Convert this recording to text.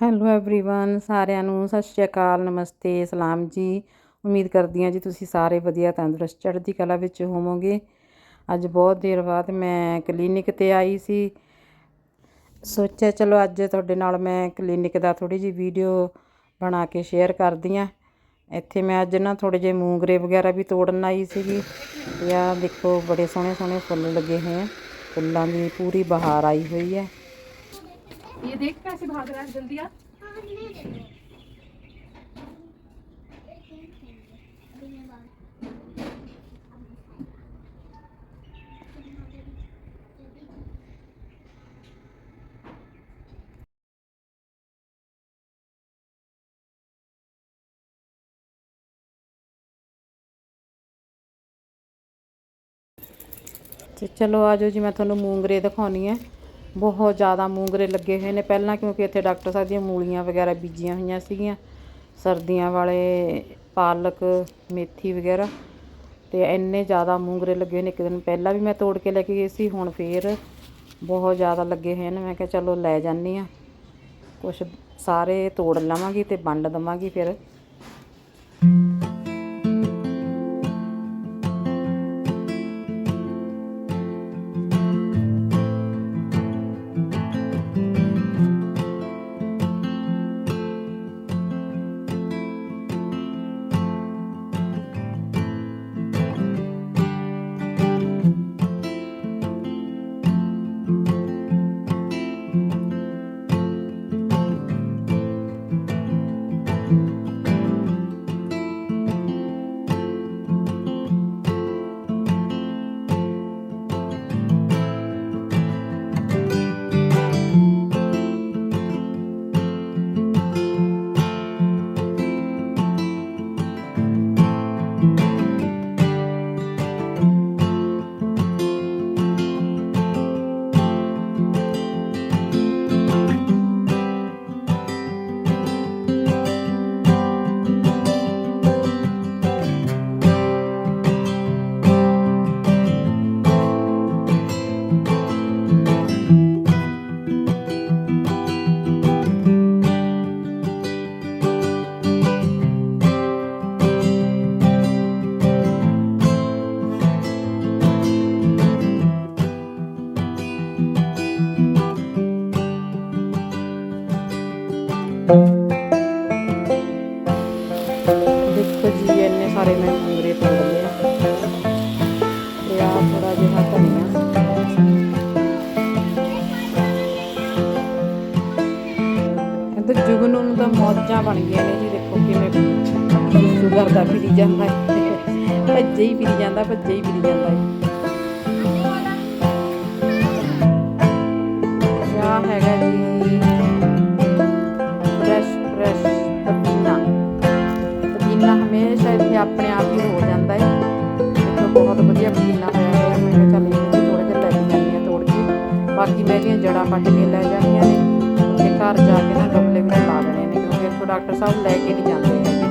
Hello everyone ਸਾਰਿਆਂ ਨੂੰ ਸਤਿ ਸ਼੍ਰੀ ਅਕਾਲ ਨਮਸਤੇ ਸਲਾਮ ਜੀ ਉਮੀਦ ਕਰਦੀ ਹਾਂ ਜੀ ਤੁਸੀਂ ਸਾਰੇ ਵਧੀਆ ਤੰਦਰੁਸਤ ਚੜ੍ਹਦੀ ਕਲਾ ਵਿੱਚ ਹੋਵੋਗੇ ਅੱਜ ਬਹੁਤ ਦੇਰ ਬਾਅਦ ਮੈਂ ਕਲੀਨਿਕ ਤੇ ਆਈ ਸੀ ਸੋਚਿਆ ਚਲੋ ਅੱਜ ਤੁਹਾਡੇ ਨਾਲ ਮੈਂ ਕਲੀਨਿਕ ਦਾ ਥੋੜੀ ਜਿਹੀ ਵੀਡੀਓ ਬਣਾ ਕੇ ਸ਼ੇਅਰ ਕਰਦੀ ਹਾਂ ਇੱਥੇ ਮੈਂ ਅੱਜ ਨਾ ਥੋੜੇ ਜਿਹੇ ਮੂੰਗਰੇ ਵਗੈਰਾ ਵੀ ਤੋੜਨ ਆਈ ਸੀਗੀ ਤੇ ਆਹ ਦੇਖੋ ਬੜੇ ਸੋਹਣੇ ਸੋਹਣੇ ਫੁੱਲ ਲੱਗੇ ਹੋਏ ਆ ਫੁੱਲਾਂ ਦੀ ਪੂਰੀ ਬਹਾਰ ਆਈ ਹੋਈ ਹੈ ये देख कैसे भाग रहा है जल्दी आ ਤੇ ਚਲੋ ਆਜੋ ਜੀ ਮੈਂ ਤੁਹਾਨੂੰ ਮੂੰਗਰੇ ਦਿਖਾਉਣੀ ਹੈ ਬਹੁਤ ਜ਼ਿਆਦਾ ਮੂੰਗਰੇ ਲੱਗੇ ਹੋਏ ਨੇ। ਪਹਿਲਾਂ ਕਿਉਂਕਿ ਇੱਥੇ ਡਾਕਟਰ ਸਾਹਿਬ ਦੀਆਂ ਮੂਲੀਆਂ ਵਗੈਰਾ ਬੀਜੀਆਂ ਹੋਈਆਂ ਸੀਗੀਆਂ। ਸਰਦੀਆਂ ਵਾਲੇ ਪਾਲਕ, ਮੇਥੀ ਵਗੈਰਾ। ਤੇ ਇੰਨੇ ਜ਼ਿਆਦਾ ਮੂੰਗਰੇ ਲੱਗੇ ਹੋਏ ਨੇ। ਇੱਕ ਦਿਨ ਪਹਿਲਾਂ ਵੀ ਮੈਂ ਤੋੜ ਕੇ ਲੈ ਕੇ ਗਈ ਸੀ, ਹੁਣ ਫੇਰ ਬਹੁਤ ਜ਼ਿਆਦਾ ਲੱਗੇ ਹੋਏ ਨੇ। ਮੈਂ ਕਿਹਾ ਚਲੋ ਲੈ ਜਾਂਦੀ ਆ ਕੁਛ ਸਾਰੇ ਤੋੜ ਲਵਾਂਗੀ ਤੇ ਵੰਡ ਦਵਾਂਗੀ ਫਿਰ। ਦੇਖੋ ਜੀ, ਇੰਨੇ ਸਾਰੇ ਮੈਂ ਮੂੰਗਰੇ ਤੋੜ ਲਏ ਆ। ਆ ਥੋੜਾ ਜਿਹਾ ਧਨੀਆ ਇੱਧਰ ਜੁਗਨੂ ਨੂੰ ਤਾਂ ਮੌਜਾਂ ਬਣ ਗਈਆਂ ਨੇ ਜੀ, ਦੇਖੋ ਕਿਵੇਂ ਸੁਸੂ ਕਰਦਾ ਫਿਰੀ ਜਾਂਦਾ ਹੈ। ਭੱਜੇ ਹੀ ਫਿਰੀ ਜਾਂਦਾ, ਭੱਜੇ ਹੀ ਫਿਰੀ ਜਾਂਦਾ ਹੈ। ਪੁਦੀਨਾ ਹਮੇਸ਼ਾ ਇੱਥੇ ਆਪਣੇ ਆਪ ਹੀ ਹੋ ਜਾਂਦਾ ਹੈ। ਦੇਖੋ ਬਹੁਤ ਵਧੀਆ ਪੁਦੀਨਾ ਹੋਇਆ ਹੋਇਆ ਮੈਂ ਕਿਹਾ ਚੱਲ ਇਹ ਵੀ ਥੋੜਾ ਜਿਹਾ ਲੈ ਕੇ ਜਾਂਦੀ ਹਾਂ ਤੋੜ ਕੇ। ਬਾਕੀ ਮੈਂ ਇਹਦੀਆਂ ਜੜਾਂ ਪੱਟ ਕੇ ਲੈ ਜਾਂਦੀਆਂ ਨੇ। ਤੇ ਘਰ ਜਾ ਕੇ ਨਾ ਗਮਲੇ ਵਿੱਚ ਲਾ ਦੇਣੇ ਨੇ, ਕਿਉਂਕਿ ਇੱਥੋਂ ਡਾਕਟਰ ਸਾਹਿਬ ਲੈ ਕੇ ਨਹੀਂ ਜਾਂਦੇ ਹੈਗੇ।